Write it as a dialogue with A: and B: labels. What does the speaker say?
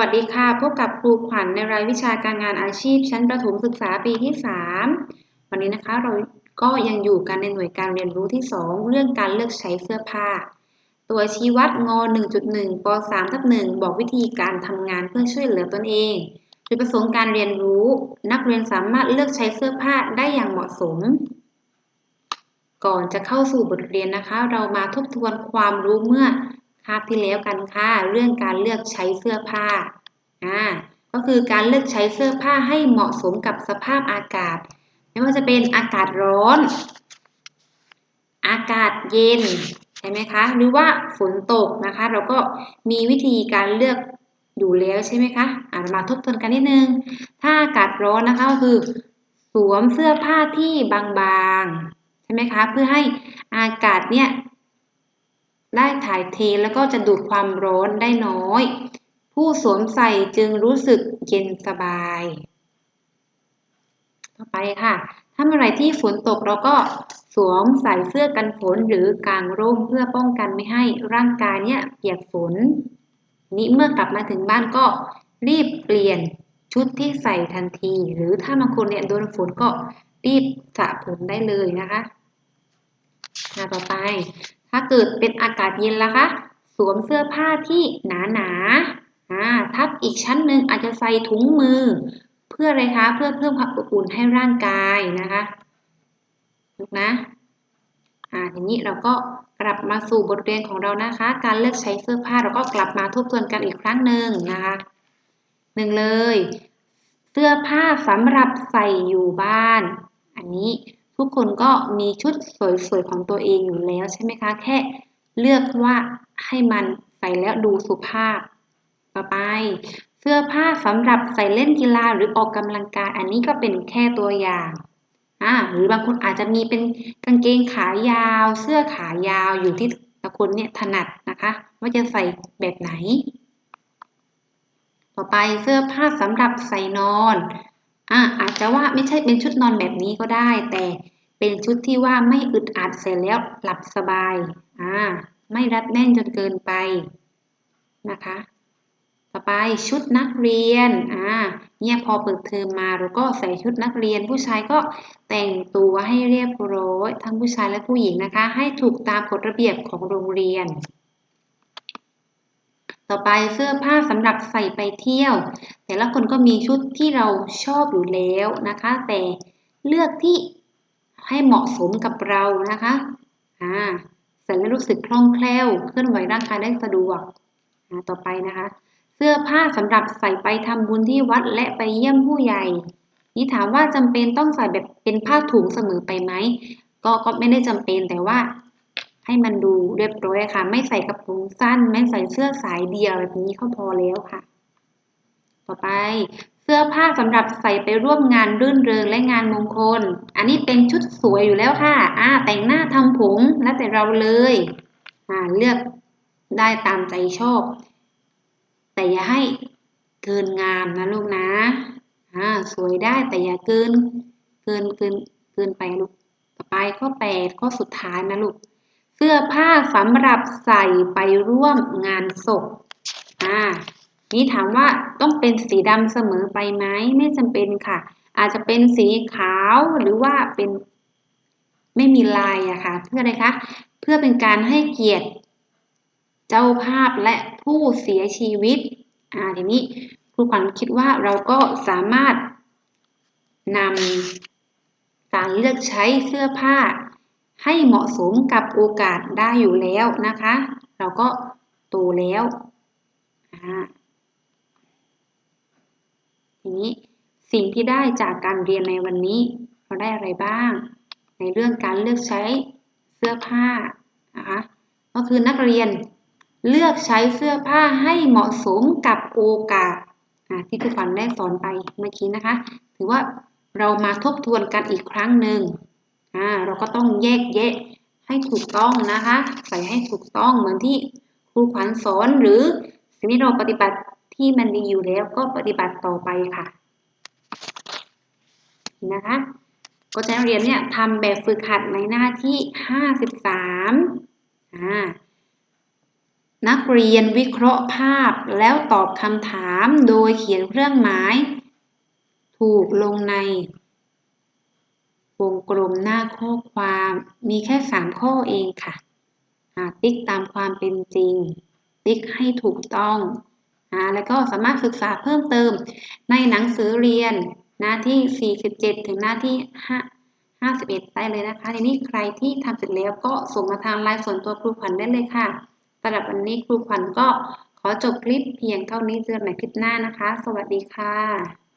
A: วัสดีค่ะ พบกับครูขวัญในรายวิชาการงานอาชีพ ชั้นประถมศึกษาปีที่ 3 วันนี้นะคะเราก็ยังอยู่กันในหน่วยการเรียนรู้ที่ 2 เรื่องการเลือกใช้เสื้อผ้า ตัวชี้วัดง 1.1ป3ทับ1บอกวิธีการทำงานเพื่อช่วยเหลือตนเอง จุดประสงค์การเรียนรู้ นักเรียนสามารถเลือกใช้เสื้อผ้าได้อย่างเหมาะสม ก่อนจะเข้าสู่บทเรียนนะคะ เรามาทบทวนความรู้เมื่อาบที่แล้วกันค่ะ เรื่องการเลือกใช้เสื้อผ้าอ่าก็คือการเลือกใช้เสื้อผ้าให้เหมาะสมกับสภาพอากาศ ไม่ว่าจะเป็นอากาศร้อน อากาศเย็นใช่ไหมคะ หรือว่าฝนตกนะคะ เราก็มีวิธีการเลือกอยู่แล้วใช่ไหมคะอ่ามาทบทวนกันนิดนึง ถ้าอากาศร้อนนะคะก็คือ สวมเสื้อผ้าที่บางๆใช่ไหมคะ เพื่อให้อากาศเนี่ย ได้ถ่ายเทแล้วก็จะดูดความร้อนได้น้อย ผู้สวมใส่จึงรู้สึกเย็นสบาย ต่อไปค่ะ ถ้าเมื่อไรที่ฝนตกเราก็สวมใส่เสื้อกันฝนหรือกางร่มเพื่อป้องกันไม่ให้ร่างกายเนี่ยเปียกฝน นี้เมื่อกลับมาถึงบ้านก็รีบเปลี่ยนชุดที่ใส่ทันที หรือถ้าบางคนเนี่ยโดนฝนก็รีบสระผมได้เลยนะคะต่อไป ถ้าเกิดเป็นอากาศเย็นล่ะคะ สวมเสื้อผ้าที่หนาหนาทับอีกชั้นหนึ่งอาจจะใส่ถุงมือ เพื่ออะไรคะเพื่อเพิ่มความอบอุ่นให้ร่างกายนะคะถูกนะอ่าทีนี้เราก็กลับมาสู่บทเรียนของเรานะคะ การเลือกใช้เสื้อผ้าเราก็กลับมาทบทวนกันอีกครั้งหนึ่งนะคะหนึ่งเลย เสื้อผ้าสำหรับใส่อยู่บ้าน อันนี้ ทุกคนก็มีชุดสวยๆของตัวเองอยู่แล้วใช่ไหมคะ แค่เลือกว่าให้มันใส่แล้วดูสุภาพ ต่อไป เสื้อผ้าสำหรับใส่เล่นกีฬาหรือออกกำลังกาย อันนี้ก็เป็นแค่ตัวอย่างอ่าหรือบางคนอาจจะมีเป็นกางเกงขายาว เสื้อขายาวอยู่ที่แต่คนเนี่ยถนัดนะคะว่าจะใส่แบบไหน ต่อไปเสื้อผ้าสำหรับใส่นอน อะอาจจะว่าไม่ใช่เป็นชุดนอนแบบนี้ก็ได้ แต่เป็นชุดที่ว่าไม่อึดอัดเสร็จแล้วหลับสบายอ่าไม่รัดแน่นจนเกินไปนะคะ ต่อไปชุดนักเรียนอ่าเนี่ยพอเปิดเทอมมาเราก็ใส่ชุดนักเรียน ผู้ชายก็แต่งตัวให้เรียบร้อยทั้งผู้ชายและผู้หญิงนะคะ ให้ถูกตามกฎระเบียบของโรงเรียน ต่อไปเสื้อผ้าสำหรับใส่ไปเที่ยว แต่ละคนก็มีชุดที่เราชอบอยู่แล้วนะคะ แต่เลือกที่ให้เหมาะสมกับเรานะคะอ่าใส่แล้วรู้สึกคล่องแคล่ว เคลื่อนไหวร่างกายได้สะดวกต่อไปนะคะ เสื้อผ้าสำหรับใส่ไปทำบุญที่วัดและไปเยี่ยมผู้ใหญ่ นี่ถามว่าจำเป็นต้องใส่แบบเป็นผ้าถุงเสมอไปไหมก็ก็ไม่ได้จำเป็นแต่ว่า ให้มันดูเรียบร้อยค่ะ ไม่ใส่กระโปรงสั้น ไม่ใส่เสื้อสายเดียวแบบนี้ก็พอแล้วค่ะ ต่อไปเสื้อผ้าสำหรับใส่ไปร่วมงานรื่นเริงและงานมงคล อันนี้เป็นชุดสวยอยู่แล้วค่ะ อ่า แต่งหน้าทำผมแล้วแต่เราเลย อ่า เลือกได้ตามใจชอบ แต่อย่าให้เกินงามนะลูกนะ อ่า สวยได้แต่อย่าเกิน เกินเกินเกินไปลูก ต่อไปข้อแปดข้อสุดท้ายนะลูก เสื้อผ้าสำหรับใส่ไปร่วมงานศพอ่านี่ถามว่าต้องเป็นสีดำเสมอไปไหมไม่จำเป็นค่ะ อาจจะเป็นสีขาวหรือว่าเป็นไม่มีลายอะค่ะ เพื่ออะไรคะเพื่อเป็นการให้เกียรติ เจ้าภาพและผู้เสียชีวิตอ่าทีนี้ครูขวัญคิดว่าเราก็สามารถนำการเลือกใช้เสื้อผ้า ให้เหมาะสมกับโอกาสได้อยู่แล้วนะคะ เราก็โตแล้วทีนี้สิ่งที่ได้จากการเรียนในวันนี้ เราได้อะไรบ้าง ในเรื่องการเลือกใช้เสื้อผ้านะคะก็คือนักเรียนเลือกใช้เสื้อผ้าให้เหมาะสมกับโอกาสที่ครูฝันได้สอนไปเมื่อกี้นะคะ ถือว่าเรามาทบทวนกันอีกครั้งหนึ่ง อ่าเราก็ต้องแยกแยะให้ถูกต้องนะคะ ใส่ให้ถูกต้องเหมือนที่ครูขวัญสอนหรือสิ่งที่เราปฏิบัติที่มันดีอยู่แล้วก็ปฏิบัติต่อไปค่ะนะคะก็จะเรียนเนี่ยทำแบบฝึกหัดในหน้าที่ 53อ่านักเรียนวิเคราะห์ภาพแล้วตอบคำถามโดยเขียนเครื่องหมาย ถูกลงใน วงกลมหน้าข้อความมีแค่ 3 ข้อเองค่ะอ่าติ๊กตามความเป็นจริง ติ๊กให้ถูกต้องอ่าแล้วก็สามารถศึกษาเพิ่มเติมในหนังสือเรียนหน้าที่ 47 ถึงหน้าที่ 5 51 ได้เลยนะคะ ทีนี้ใครที่ทำเสร็จแล้วก็ส่งมาทางไลน์ส่วนตัวครูขวัญได้เลยค่ะสำหรับวันนี้ครูขวัญก็ขอจบคลิปเพียงเท่านี้เจอกันใหม่คลิปหน้านะคะ สวัสดีค่ะ